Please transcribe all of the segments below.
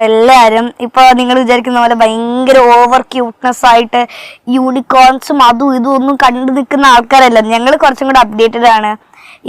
എല്ലാരും ഇപ്പൊ നിങ്ങൾ വിചാരിക്കുന്ന പോലെ ഭയങ്കര ഓവർ ക്യൂട്ട്നെസ് ആയിട്ട് യൂണിക്കോൺസും അതും ഇതും ഒന്നും കണ്ടു നിൽക്കുന്ന ആൾക്കാരല്ല. ഞങ്ങൾ കുറച്ചും കൂടെ അപ്ഡേറ്റഡ് ആണ്.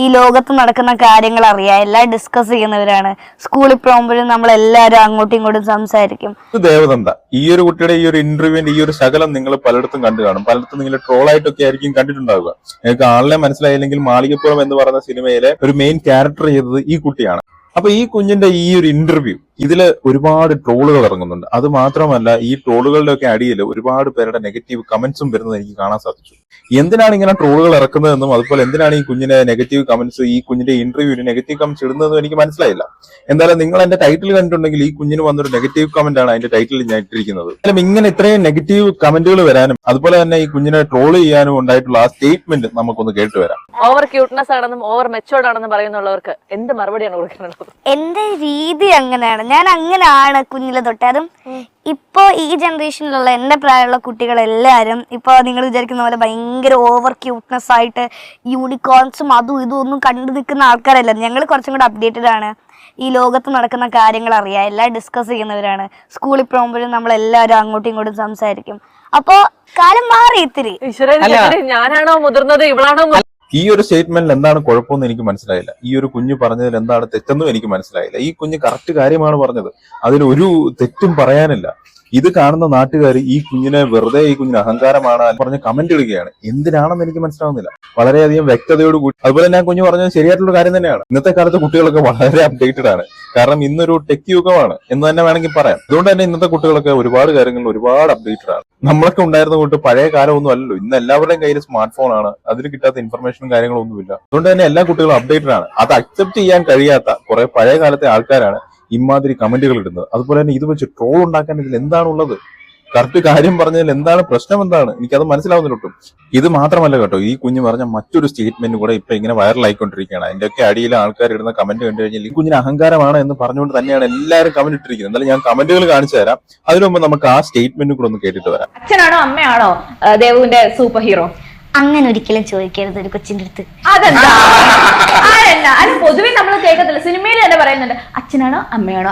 ഈ ലോകത്ത് നടക്കുന്ന കാര്യങ്ങൾ അറിയാം. എല്ലാം ഡിസ്കസ് ചെയ്യുന്നവരാണ്. സ്കൂളിൽ പോകുമ്പോഴും നമ്മൾ എല്ലാവരും അങ്ങോട്ടും ഇങ്ങോട്ടും സംസാരിക്കും. ദേവതന്ത ഈ ഒരു കുട്ടിയുടെ ഈ ഒരു ഇന്റർവ്യൂവിന്റെ ഈ ഒരു ശകലം നിങ്ങൾ പലയിടത്തും കണ്ടു കാണും. പലയിടത്തും നിങ്ങൾ ട്രോൾ ആയിട്ടൊക്കെ ആയിരിക്കും കണ്ടിട്ടുണ്ടാവുക. നിങ്ങൾക്ക് ആളിനെ മനസ്സിലായില്ലെങ്കിൽ മാളികപ്പുറം എന്ന് പറയുന്ന സിനിമയിലെ ഒരു മെയിൻ ക്യാരക്ടർ ചെയ്തത് ഈ കുട്ടിയാണ്. അപ്പൊ ഈ കുഞ്ഞിന്റെ ഈ ഒരു ഇന്റർവ്യൂ ഇതിൽ ഒരുപാട് ട്രോളുകൾ ഇറങ്ങുന്നുണ്ട്. അത് മാത്രമല്ല ഈ ട്രോളുകളുടെ ഒക്കെ അടിയിൽ ഒരുപാട് പേരുടെ നെഗറ്റീവ് കമന്റ്സും വരുന്നത് എനിക്ക് കാണാൻ സാധിച്ചു. എന്തിനാണ് ഇങ്ങനെ ട്രോളുകൾ ഇറക്കുന്നതെന്നും അതുപോലെ എന്തിനാണ് ഈ കുഞ്ഞിനെ നെഗറ്റീവ് കമന്റ്സ് ഈ കുഞ്ഞിന്റെ ഇന്റർവ്യൂവിന് നെഗറ്റീവ് കമന്റ്സ് ഇടുന്നതെന്നും എനിക്ക് മനസ്സിലായില്ല. എന്തായാലും നിങ്ങൾ എന്റെ ടൈറ്റിൽ കണ്ടിട്ടുണ്ടെങ്കിൽ ഈ കുഞ്ഞിന് വന്നൊരു നെഗറ്റീവ് കമന്റ് ആണ് അതിന്റെ ടൈറ്റിൽ ഞാൻ ഇട്ടിരിക്കുന്നത്. എന്തായാലും ഇങ്ങനെ ഇത്രയും നെഗറ്റീവ് കമന്റുകൾ വരാനും അതുപോലെ തന്നെ ഈ കുഞ്ഞിനെ ട്രോൾ ചെയ്യാനും ഉണ്ടായിട്ടുള്ള ആ സ്റ്റേറ്റ്മെന്റ് നമുക്കൊന്ന് കേട്ടു വരാം. ഓവർ ക്യൂട്ട്നെസ് ആണെന്നും ഓവർ മെച്ചോർഡ് ആണെന്നും പറയുന്നുള്ളവർക്ക് എന്ത് മറുപടിയാണ് കൊടുക്കാനുള്ളത് എന്റെ രീതി അങ്ങനെയാണ്. ഞാൻ അങ്ങനെയാണ് കുഞ്ഞിലെ തൊട്ട്. അതും ഇപ്പോ ഈ ജനറേഷനിലുള്ള എന്റെ പ്രായമുള്ള കുട്ടികളെല്ലാരും ഇപ്പൊ നിങ്ങൾ വിചാരിക്കുന്ന പോലെ ഭയങ്കര ഓവർ ക്യൂട്ട്നെസ് ആയിട്ട് യൂണിക്കോൺസും അതും ഇതും ഒന്നും കണ്ടു നിൽക്കുന്ന ആൾക്കാരല്ല. ഞങ്ങൾ കുറച്ചും കൂടെ അപ്ഡേറ്റഡ് ആണ്. ഈ ലോകത്ത് നടക്കുന്ന കാര്യങ്ങൾ അറിയാം. എല്ലാം ഡിസ്കസ് ചെയ്യുന്നവരാണ്. സ്കൂളിൽ പോകുമ്പോഴും നമ്മൾ എല്ലാവരും അങ്ങോട്ടും ഇങ്ങോട്ടും സംസാരിക്കും. അപ്പോ കാലം മാറി ഇത്തിരി. ഞാനാണോ മുതിർന്നത്? ഇവളാണോ? ഈ ഒരു സ്റ്റേറ്റ്മെന്റിൽ എന്താണ് കുഴപ്പമെന്ന് എനിക്ക് മനസ്സിലായില്ല. ഈ ഒരു കുഞ്ഞ് പറഞ്ഞതിൽ എന്താണ് തെറ്റെന്നും എനിക്ക് മനസ്സിലായില്ല. ഈ കുഞ്ഞ് കറക്റ്റ് കാര്യമാണ് പറഞ്ഞത്. അതിൽ ഒരു തെറ്റും പറയാനില്ല. ഇത് കാണുന്ന നാട്ടുകാർ ഈ കുഞ്ഞിനെ വെറുതെ ഈ കുഞ്ഞിന് അഹങ്കാരമാണ് പറഞ്ഞ് കമന്റ് ഇടുകയാണ്. എന്തിനാണെന്ന് എനിക്ക് മനസ്സിലാവുന്നില്ല. വളരെയധികം വ്യക്തതയോട് കൂടി അതുപോലെ തന്നെ കുഞ്ഞ് പറഞ്ഞത് ശരിയായിട്ടുള്ള കാര്യം തന്നെയാണ്. ഇന്നത്തെ കാലത്ത് കുട്ടികളൊക്കെ വളരെ അപ്ഡേറ്റഡ് ആണ്. കാരണം ഇന്നൊരു ടെക് യുഗമാണ് എന്ന് തന്നെ വേണമെങ്കിൽ പറയാം. അതുകൊണ്ട് തന്നെ ഇന്നത്തെ കുട്ടികളൊക്കെ ഒരുപാട് കാര്യങ്ങളിൽ ഒരുപാട് അപ്ഡേറ്റഡ് ആണ്. നമ്മളൊക്കെ ഉണ്ടായിരുന്ന കൊണ്ട് പഴയ കാലമൊന്നും അല്ലല്ലോ. ഇന്ന് എല്ലാവരുടെയും കയ്യിൽ സ്മാർട്ട് ഫോൺ ആണ് അതിൽ കിട്ടാത്ത ഇൻഫർമേഷനും കാര്യങ്ങളും ഒന്നുമില്ല അതുകൊണ്ട് തന്നെ എല്ലാ കുട്ടികളും അപ്ഡേറ്റഡ് ആണ്. അത് അക്സെപ്റ്റ് ചെയ്യാൻ കഴിയാത്ത കുറെ പഴയ കാലത്തെ ആൾക്കാരാണ് ഇമാതിരി കമന്റുകൾ ഇടുന്നത്. അതുപോലെ തന്നെ ഇത് വെച്ച് ട്രോൾ ഉണ്ടാക്കാൻ ഇതിൽ എന്താണുള്ളത് കറക്റ്റ് കാര്യം പറഞ്ഞതിൽ എന്താണ് പ്രശ്നം എന്താണ്? എനിക്കത് മനസ്സിലാവുന്നില്ല ഒട്ടും. ഇത് മാത്രമല്ല കേട്ടോ ഈ കുഞ്ഞ് പറഞ്ഞ മറ്റൊരു സ്റ്റേറ്റ്മെന്റ് കൂടെ ഇപ്പൊ ഇങ്ങനെ വൈറൽ ആയിക്കൊണ്ടിരിക്കുകയാണ്. അതിന്റെയൊക്കെ അടിയിൽ ആൾക്കാർ ഇടുന്ന കമന്റ് കണ്ടു കഴിഞ്ഞാൽ ഈ കുഞ്ഞിന് അഹങ്കാരമാണ് എന്ന് പറഞ്ഞുകൊണ്ട് തന്നെയാണ് എല്ലാവരും കമന്റ് ഇട്ടിരിക്കുന്നത്. എന്തായാലും ഞാൻ കമന്റുകൾ കാണിച്ചു തരാം. അതിനു മുമ്പ് നമുക്ക് ആ സ്റ്റേറ്റ്മെന്റ് കൂടെ ഒന്ന് കേട്ടിട്ട് വരാം. അച്ഛനാണോ അമ്മയാണോ ദേവുവിന്റെ സൂപ്പർ ഹീറോ അങ്ങനെ ഒരിക്കലും ചോദിക്കരുത് ഒരു കൊച്ചിന്റെ അടുത്ത്. അതെന്താ? അതല്ല അത് പൊതുവെ നമ്മൾ കേൾക്കത്തില്ല. സിനിമയിൽ തന്നെ പറയുന്നുണ്ട് അച്ഛനാണോ അമ്മയാണോ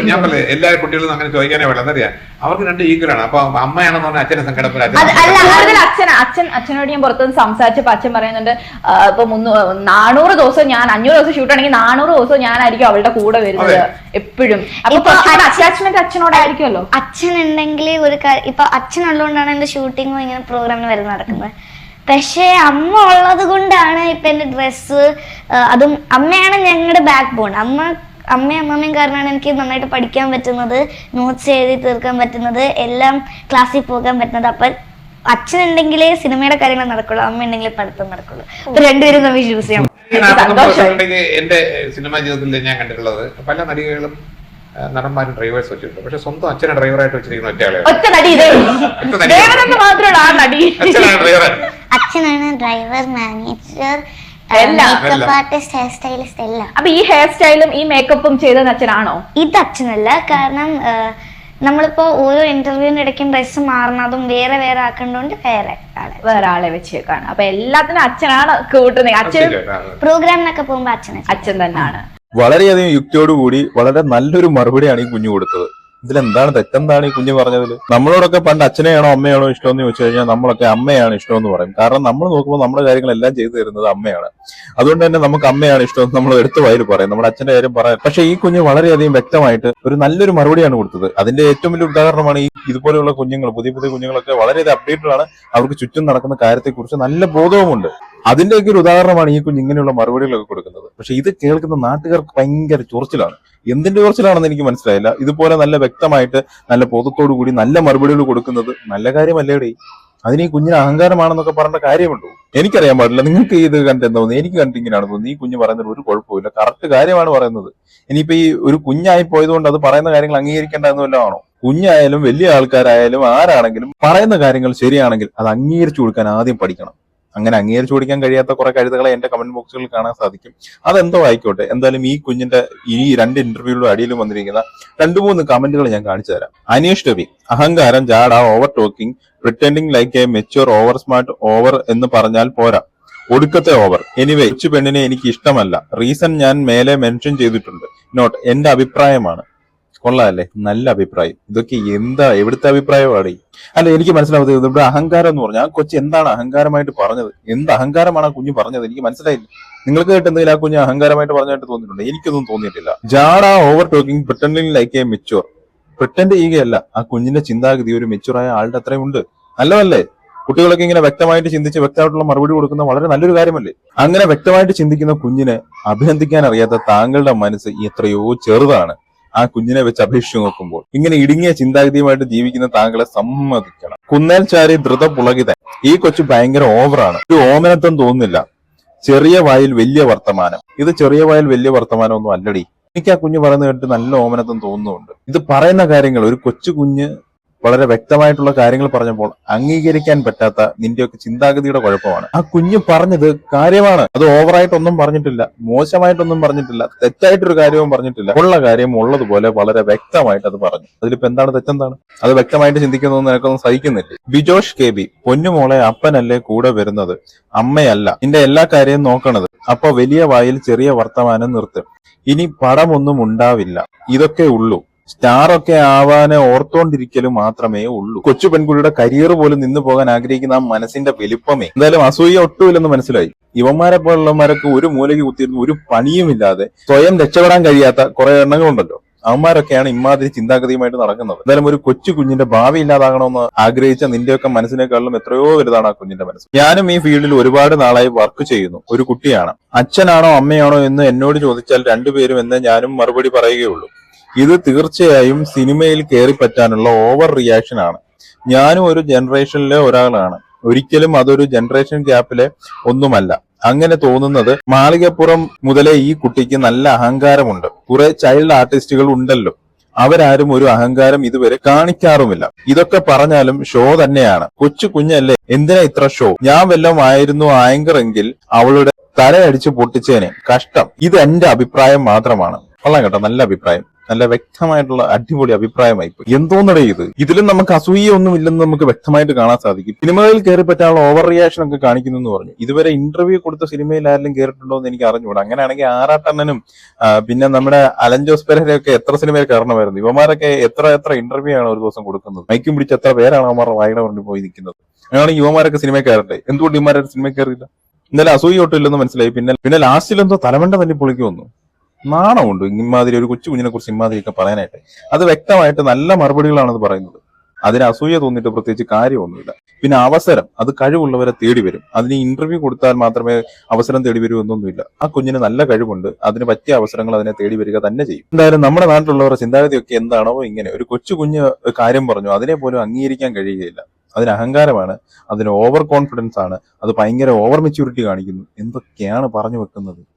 ഞാൻ? എല്ലാ കുട്ടികളും അങ്ങനെ ചോദിക്കാനേ വേണ്ട എന്നറിയാം അവർക്ക് രണ്ട് ഈക്വലാണ് അപ്പൊ അമ്മയാണെന്ന് പറഞ്ഞാൽ അച്ഛനെ സങ്കടപ്പെടാം. അത് അല്ല കൂടുതൽ അച്ഛൻ അച്ഛൻ അച്ഛനോട് ഞാൻ പുറത്തുനിന്ന് സംസാരിച്ചപ്പോ അച്ഛൻ പറയുന്നുണ്ട് ആ, ഇപ്പൊ മുന്നൂ നാനൂറ് ദിവസം ഞാൻ അഞ്ഞൂറ് ദിവസം ഷൂട്ട് ആണെങ്കിൽ നാനൂറ് ദിവസം ഞാനായിരിക്കും അവളുടെ കൂടെ വരുന്നത്. എപ്പോഴും. അപ്പൊ അറ്റാച്ച്മെന്റ് അച്ഛനോടായിരിക്കുമല്ലോ? അച്ഛൻ ഉണ്ടെങ്കിൽ ഒരു ഇപ്പൊ അച്ഛൻ ഉള്ളതുകൊണ്ടാണ് എന്റെ ഷൂട്ടിങ്ങും ഇങ്ങനെ പ്രോഗ്രാമിന് വരെ നടക്കുന്നത്. പക്ഷേ അമ്മ ഉള്ളത് കൊണ്ടാണ് ഇപ്പൊ എന്റെ ഡ്രസ്സ് അതും അമ്മയാണ് ഞങ്ങളുടെ ബാക്ക് ബോൺ അമ്മ അമ്മയും അമ്മമ്മയും കാരണമാണ് എനിക്ക് നന്നായിട്ട് പഠിക്കാൻ പറ്റുന്നത് നോട്ട്സ് എഴുതി തീർക്കാൻ പറ്റുന്നത് എല്ലാം ക്ലാസ്സിൽ പോകാൻ പറ്റുന്നത്. അപ്പൊ അച്ഛനുണ്ടെങ്കിലേ സിനിമയുടെ കാര്യങ്ങൾ നടക്കുള്ളൂ അമ്മ ഉണ്ടെങ്കിലേ പഠിത്തം നടക്കുള്ളൂ. അപ്പൊ രണ്ടുപേരും തമ്മിൽ ചൂസ് ചെയ്യാം എന്റെ സിനിമാ ജീവിതത്തിൽ ഞാൻ കണ്ടിട്ടുള്ളത് പല നടികളും നടന്മാരും ഡ്രൈവേഴ്സ് വെച്ചിട്ടുണ്ട്. പക്ഷെ സ്വന്തം അച്ഛനെ ഡ്രൈവറായിട്ട് വെച്ചിരിക്കുന്ന ഒറ്റയാളെ അച്ഛനാണ് ഡ്രൈവർ. മാനേജർ അപ്പൊ ഈ ഹെയർ സ്റ്റൈലും ഈ മേക്കപ്പും ചെയ്തത് അച്ഛനാണോ? ഇത് അച്ഛനല്ല. കാരണം നമ്മളിപ്പോ ഓരോ ഇന്റർവ്യൂവിന് ഇടയ്ക്കും ഡ്രസ്സ് മാറുന്നതും വേറെ വേറെ ആക്കേണ്ടതുകൊണ്ട് വേറെ ആളെ വേറെ ആളെ വെച്ചേക്കാണ് അപ്പൊ എല്ലാത്തിനും അച്ഛനാണ് കൂട്ടുന്നത്. അച്ഛൻ പ്രോഗ്രാമിനൊക്കെ പോകുമ്പോ അച്ഛനെ അച്ഛൻ തന്നെയാണ്. വളരെയധികം യുക്തിയോടുകൂടി വളരെ നല്ലൊരു മറുപടിയാണ് ഈ കുഞ്ഞു കൊടുത്തത്. ഇതിലെന്താണ് തെറ്റെന്താണ് ഈ കുഞ്ഞ് പറഞ്ഞതിൽ നമ്മളോടൊക്കെ പണ്ട് അച്ഛനെയാണോ അമ്മയാണോ ഇഷ്ടം എന്ന് ചോദിച്ചു കഴിഞ്ഞാൽ നമ്മളൊക്കെ അമ്മയാണ് ഇഷ്ടം എന്ന് പറയും. കാരണം നമ്മൾ നോക്കുമ്പോൾ നമ്മുടെ കാര്യങ്ങളെല്ലാം ചെയ്തു തരുന്നത് അമ്മയാണ്. അതുകൊണ്ട് തന്നെ നമുക്ക് അമ്മയാണ് ഇഷ്ടം എന്ന് നമ്മൾ എടുത്തു വായിൽ പറയും. നമ്മുടെ അച്ഛന്റെ കാര്യം പറയാം പക്ഷേ ഈ കുഞ്ഞ് വളരെയധികം വ്യക്തമായിട്ട് ഒരു നല്ലൊരു മറുപടിയാണ് കൊടുത്തത്. അതിന്റെ ഏറ്റവും വലിയ ഉദാഹരണമാണ് ഈ ഇതുപോലെയുള്ള കുഞ്ഞുങ്ങൾ പുതിയ പുതിയ കുഞ്ഞുങ്ങളൊക്കെ വളരെയധികം അപ്ഡേറ്റഡ് ആണ്. അവർക്ക് ചുറ്റും നടക്കുന്ന കാര്യത്തെക്കുറിച്ച് നല്ല ബോധവുമുണ്ട്. അതിന്റെയൊക്കെ ഒരു ഉദാഹരണമാണ് ഈ കുഞ്ഞ് ഇങ്ങനെയുള്ള മറുപടികളൊക്കെ കൊടുക്കുന്നത്. പക്ഷെ ഇത് കേൾക്കുന്ന നാട്ടുകാർക്ക് ഭയങ്കര ചൊറിച്ചിലാണ്. എന്തിന്റെ ചൊറിച്ചിലാണെന്ന് എനിക്ക് മനസ്സിലായില്ല. ഇതുപോലെ നല്ല വ്യക്തമായിട്ട് നല്ല ബോധത്തോടു കൂടി നല്ല മറുപടികൾ കൊടുക്കുന്നത് നല്ല കാര്യമല്ലേടേ അതിന് ഈ കുഞ്ഞിന് അഹങ്കാരമാണെന്നൊക്കെ പറഞ്ഞ കാര്യമുണ്ടോ? എനിക്കറിയാൻ പാടില്ല. നിങ്ങൾക്ക് ഇത് കണ്ടെന്ന് തോന്നുന്നു എനിക്ക് കണ്ടിങ്ങനെയാണ് തോന്നുന്നത്. ഈ കുഞ്ഞ് പറയുന്നത് ഒരു കുഴപ്പമില്ല കറക്റ്റ് കാര്യമാണ് പറയുന്നത്. ഇനിയിപ്പോ ഈ ഒരു കുഞ്ഞായി പോയതുകൊണ്ട് അത് പറയുന്ന കാര്യങ്ങൾ അംഗീകരിക്കേണ്ട എന്ന് വല്ലതാണോ കുഞ്ഞായാലും വലിയ ആൾക്കാരായാലും ആരാണെങ്കിലും പറയുന്ന കാര്യങ്ങൾ ശരിയാണെങ്കിൽ അത് അംഗീകരിച്ചു കൊടുക്കാൻ ആദ്യം പഠിക്കണം. അങ്ങനെ അംഗീകരിച്ചു കൊടുക്കാൻ കഴിയാത്ത കുറെ കഴുതകളെ എന്റെ കമന്റ് ബോക്സുകളിൽ കാണാൻ സാധിക്കും. അതെന്തോ ആയിക്കോട്ടെ. എന്തായാലും ഈ കുഞ്ഞിന്റെ ഈ രണ്ട് ഇന്റർവ്യൂയുടെ അടിയിലും വന്നിരിക്കുന്ന രണ്ടു മൂന്ന് കമന്റുകൾ ഞാൻ കാണിച്ചു തരാം. അനീഷ് രവി അഹങ്കാരം ജാഡ over talking pretending like a mature over smart over എന്ന് പറഞ്ഞാൽ പോരാ. ഒടുക്കത്തെ ഓവർ എനിവേ ഇച്ചു പെണ്ണിനെ എനിക്ക് ഇഷ്ടമല്ല. റീസൺ ഞാൻ മേലെ മെൻഷൻ ചെയ്തിട്ടുണ്ട്. നോട്ട് എന്റെ അഭിപ്രായമാണ്. കൊള്ളാല്ലേ? നല്ല അഭിപ്രായം. ഇതൊക്കെ എന്താ എവിടുത്തെ അഭിപ്രായമാണ് അല്ല എനിക്ക് മനസ്സിലാവുന്നത് ഇവിടെ അഹങ്കാരം എന്ന് പറഞ്ഞാൽ കൊച്ചു എന്താണ് അഹങ്കാരമായിട്ട് പറഞ്ഞത്? എന്ത് അഹങ്കാരമാണ് ആ കുഞ്ഞ് പറഞ്ഞത്? എനിക്ക് മനസ്സിലായില്ല. നിങ്ങൾക്ക് കേട്ട് എന്തെങ്കിലും ആ കുഞ്ഞ് അഹങ്കാരമായിട്ട് പറഞ്ഞായിട്ട് തോന്നിയിട്ടുണ്ട്? എനിക്കൊന്നും തോന്നിയിട്ടില്ല. ജാഡ over talking pretending like a mature pretend ചെയ്യുകയല്ല. ആ കുഞ്ഞിന്റെ ചിന്താഗതി ഒരു മെച്ചൂറായ ആളുടെ അത്രയും ഉണ്ട്. അല്ലവല്ലേ കുട്ടികളൊക്കെ ഇങ്ങനെ വ്യക്തമായിട്ട് ചിന്തിച്ച് വ്യക്തമായിട്ടുള്ള മറുപടി കൊടുക്കുന്ന വളരെ നല്ലൊരു കാര്യമല്ലേ? അങ്ങനെ വ്യക്തമായിട്ട് ചിന്തിക്കുന്ന കുഞ്ഞിനെ അഭിനന്ദിക്കാൻ അറിയാത്ത താങ്കളുടെ മനസ്സ് എത്രയോ ചെറുതാണ്. ആ കുഞ്ഞിനെ വെച്ച് അപേക്ഷിച്ച് നോക്കുമ്പോൾ ഇങ്ങനെ ഇടുങ്ങിയ ചിന്താഗതിയുമായിട്ട് ജീവിക്കുന്ന താങ്കളെ സമ്മതിക്കണം. കുന്നേൽ ചാരി ധൃത പുളകിത. ഈ കൊച്ചു ഭയങ്കര ഓവറാണ് ഒരു ഓമനത്വം തോന്നുന്നില്ല. ചെറിയ വായിൽ വലിയ വർത്തമാനം. ഇത് ചെറിയ വായിൽ വലിയ വർത്തമാനം ഒന്നും അല്ലടി. എനിക്ക് ആ കുഞ്ഞ് പറയുന്നത് കേട്ട് നല്ല ഓമനത്വം തോന്നുന്നുണ്ട്. ഇത് പറയുന്ന കാര്യങ്ങൾ ഒരു കൊച്ചു കുഞ്ഞ് വളരെ വ്യക്തമായിട്ടുള്ള കാര്യങ്ങൾ പറഞ്ഞപ്പോൾ അംഗീകരിക്കാൻ പറ്റാത്ത നിന്റെയൊക്കെ ചിന്താഗതിയുടെ കുഴപ്പമാണ്. ആ കുഞ്ഞ് പറഞ്ഞത് കാര്യമാണ്. അത് ഓവറായിട്ടൊന്നും പറഞ്ഞിട്ടില്ല. മോശമായിട്ടൊന്നും പറഞ്ഞിട്ടില്ല. തെറ്റായിട്ടൊരു കാര്യവും പറഞ്ഞിട്ടില്ല. ഉള്ള കാര്യം ഉള്ളതുപോലെ വളരെ വ്യക്തമായിട്ട് അത് പറഞ്ഞു. അതിലിപ്പോ എന്താണ് തെറ്റെന്താണ്? അത് വ്യക്തമായിട്ട് ചിന്തിക്കുന്നതെന്ന് നിനക്കൊന്നും സഹിക്കുന്നില്ല? ബിജോഷ് കെ ബി പൊന്നുമോളെ അപ്പനല്ലേ കൂടെ വരുന്നത്? അമ്മയല്ല. നിന്റെ എല്ലാ കാര്യവും നോക്കണത്. അപ്പൊ വലിയ വായിൽ ചെറിയ വർത്തമാനം നിർത്തും. ഇനി പടമൊന്നും ഉണ്ടാവില്ല. ഇതൊക്കെ ഉള്ളൂ. സ്റ്റാർ ഒക്കെ ആവാനെ ഓർത്തോണ്ടിരിക്കലും മാത്രമേ ഉള്ളൂ. കൊച്ചു പെൺകുട്ടിയുടെ കരിയർ പോലും നിന്നു പോകാൻ ആഗ്രഹിക്കുന്ന ആ മനസ്സിന്റെ വലിപ്പമേ. എന്തായാലും അസൂയ ഒട്ടുമില്ലെന്ന് മനസ്സിലായി. ഇവന്മാരെ പോലുള്ളവന്മാരൊക്കെ ഒരു മൂലയ്ക്ക് കുത്തിയിരുന്ന് ഒരു പണിയുമില്ലാതെ സ്വയം രക്ഷപ്പെടാൻ കഴിയാത്ത കുറെ എണ്ണങ്ങളുണ്ടല്ലോ. അവന്മാരൊക്കെയാണ് ഇമാതിരി ചിന്താഗതിയുമായിട്ട് നടക്കുന്നത്. എന്തായാലും ഒരു കൊച്ചു കുഞ്ഞിന്റെ ഭാവി ഇല്ലാതാകണമെന്ന് ആഗ്രഹിച്ച നിന്റെയൊക്കെ മനസ്സിനേക്കാളും എത്രയോ വലുതാണ് ആ കുഞ്ഞിന്റെ മനസ്സ്. ഞാനും ഈ ഫീൽഡിൽ ഒരുപാട് നാളായി വർക്ക് ചെയ്യുന്നു. ഒരു കുട്ടിയാണ്. അച്ഛനാണോ അമ്മയാണോ എന്ന് എന്നോട് ചോദിച്ചാൽ രണ്ടുപേരും എന്ന് ഞാനും മറുപടി പറയുകയുള്ളൂ. ഇത് തീർച്ചയായും സിനിമയിൽ കയറി പറ്റാനുള്ള ഓവർ റിയാക്ഷൻ ആണ്. ഞാനും ഒരു ജനറേഷനിലെ ഒരാളാണ്. ഒരിക്കലും അതൊരു ജനറേഷൻ ഗ്യാപ്പിലെ ഒന്നുമല്ല. അങ്ങനെ തോന്നുന്നത് മാളികപ്പുറം മുതലേ ഈ കുട്ടിക്ക് നല്ല അഹങ്കാരമുണ്ട്. കുറെ ചൈൽഡ് ആർട്ടിസ്റ്റുകൾ ഉണ്ടല്ലോ. അവരാരും ഒരു അഹങ്കാരം ഇതുവരെ കാണിക്കാറുമില്ല. ഇതൊക്കെ പറഞ്ഞാലും ഷോ തന്നെയാണ്. കൊച്ചു കുഞ്ഞല്ലേ എന്തിനാ ഇത്ര ഷോ ഞാൻ വല്ലതും ആയിരുന്നു ആങ്കർ എങ്കിൽ അവളുടെ തലയടിച്ച് പൊട്ടിച്ചേനെ. കഷ്ടം. ഇത് എന്റെ അഭിപ്രായം മാത്രമാണ്. കൊള്ളാം കേട്ടോ നല്ല അഭിപ്രായം. നല്ല വ്യക്തമായിട്ടുള്ള അടിപൊളി അഭിപ്രായമായി പോയി. എന്തോന്നടേ ഇത്? ഇതിലും നമുക്ക് അസൂയ ഒന്നും ഇല്ലെന്ന് നമുക്ക് വ്യക്തമായിട്ട് കാണാൻ സാധിക്കും. സിനിമകളിൽ കയറി പറ്റാനുള്ള ഓവർ റിയാക്ഷൻ ഒക്കെ കാണിക്കുന്നു എന്ന് പറഞ്ഞു. ഇതുവരെ ഇന്റർവ്യൂ കൊടുത്ത സിനിമയിൽ ആരെങ്കിലും കയറിയിട്ടുണ്ടോ എന്ന് എനിക്ക് അറിഞ്ഞുകൂടാ. അങ്ങനെയാണെങ്കിൽ ആറാട്ടണ്ണനും പിന്നെ നമ്മുടെ അലൻ ജോസ് പെരയൊക്കെ എത്ര സിനിമയിൽ കയറണമായിരുന്നു. യുവമാരൊക്കെ എത്ര എത്ര ഇന്റർവ്യൂ ആണ് ഒരു ദിവസം കൊടുക്കുന്നത്. മൈക്കും പിടിച്ച് എത്ര പേരാണ് അവന്മാർ വായന പറഞ്ഞു പോയി നിൽക്കുന്നത്. അങ്ങനെയാണെങ്കിൽ യുവമാരൊക്കെ സിനിമ കയറട്ടെ? എന്തുകൊണ്ട് ഇവന്മാരൊരു സിനിമ കയറിയില്ല? എന്തായാലും അസൂയ മനസ്സിലായി. പിന്നെ പിന്നെ ലാസ്റ്റിൽ എന്തോ തലമണ്ട തല്ലി പൊളിക്ക് വന്നു. നാണമുണ്ട്. ഇമാതിരി ഒരു കൊച്ചു കുഞ്ഞിനെ കുറിച്ച് ഇമാതിരിയൊക്കെ പറയാനായിട്ട്. അത് വ്യക്തമായിട്ട് നല്ല മറുപടികളാണ് അത് പറയുന്നത്. അതിന് അസൂയ തോന്നിയിട്ട് പ്രത്യേകിച്ച് കാര്യമൊന്നുമില്ല. പിന്നെ അവസരം അത് കഴിവുള്ളവരെ തേടി വരും. അതിന് ഇന്റർവ്യൂ കൊടുത്താൽ മാത്രമേ അവസരം തേടി വരൂ എന്നൊന്നുമില്ല. ആ കുഞ്ഞിന് നല്ല കഴിവുണ്ട്. അതിന് പറ്റിയ അവസരങ്ങൾ അതിനെ തേടി വരിക തന്നെ ചെയ്യും. എന്തായാലും നമ്മുടെ നാട്ടിലുള്ളവരുടെ ചിന്താഗതിയൊക്കെ എന്താണോ ഇങ്ങനെ. ഒരു കൊച്ചു കുഞ്ഞ് കാര്യം പറഞ്ഞു അതിനെ പോലും അംഗീകരിക്കാൻ കഴിയുകയില്ല. അതിന് അഹങ്കാരമാണ് അതിന് ഓവർ കോൺഫിഡൻസ് ആണ് അത് ഭയങ്കര ഓവർ മെച്യൂരിറ്റി കാണിക്കുന്നു. എന്തൊക്കെയാണ് പറഞ്ഞു വെക്കുന്നത്?